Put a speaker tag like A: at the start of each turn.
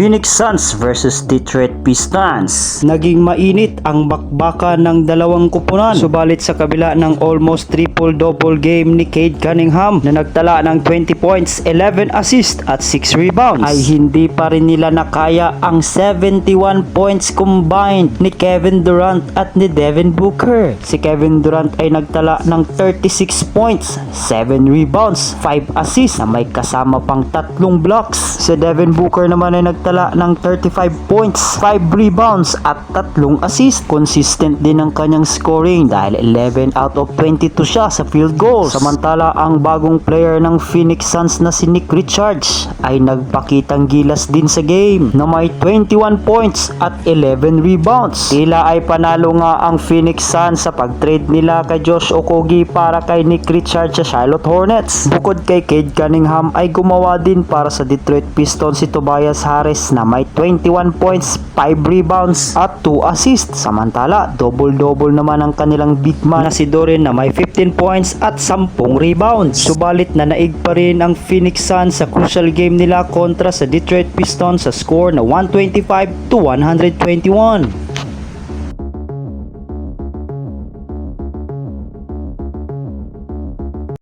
A: Phoenix Suns versus Detroit Pistons.
B: Naging mainit ang bakbaka ng dalawang kupunan. Subalit sa kabila ng almost triple-double game ni Cade Cunningham na nagtala ng 20 points, 11 assists at 6 rebounds ay hindi pa rin nila nakaya ang 71 points combined ni Kevin Durant at ni Devin Booker. Si Kevin Durant ay nagtala ng 36 points, 7 rebounds, 5 assists na may kasama pang tatlong blocks. Si Devin Booker naman ay nagtala ng 35 points, 5 rebounds at tatlong assist. Consistent din ang kanyang scoring dahil 11 out of 22 siya sa field goals. Samantala ang bagong player ng Phoenix Suns na si Nick Richards ay nagpakitang gilas din sa game na may 21 points at 11 rebounds. Tila ay panalo nga ang Phoenix Suns sa pag-trade nila kay Josh Okogie para kay Nick Richards sa Charlotte Hornets. Bukod kay Cade Cunningham ay gumawa din para sa Detroit Pistons si Tobias Harris na may 21 points, 5 rebounds at 2 assists. Samantala, double-double naman ang kanilang big man na si Dorin na may 15 points at 10 rebounds. Subalit na naig pa rin ang Phoenix Suns sa crucial game nila kontra sa Detroit Pistons sa score na 125 to 121.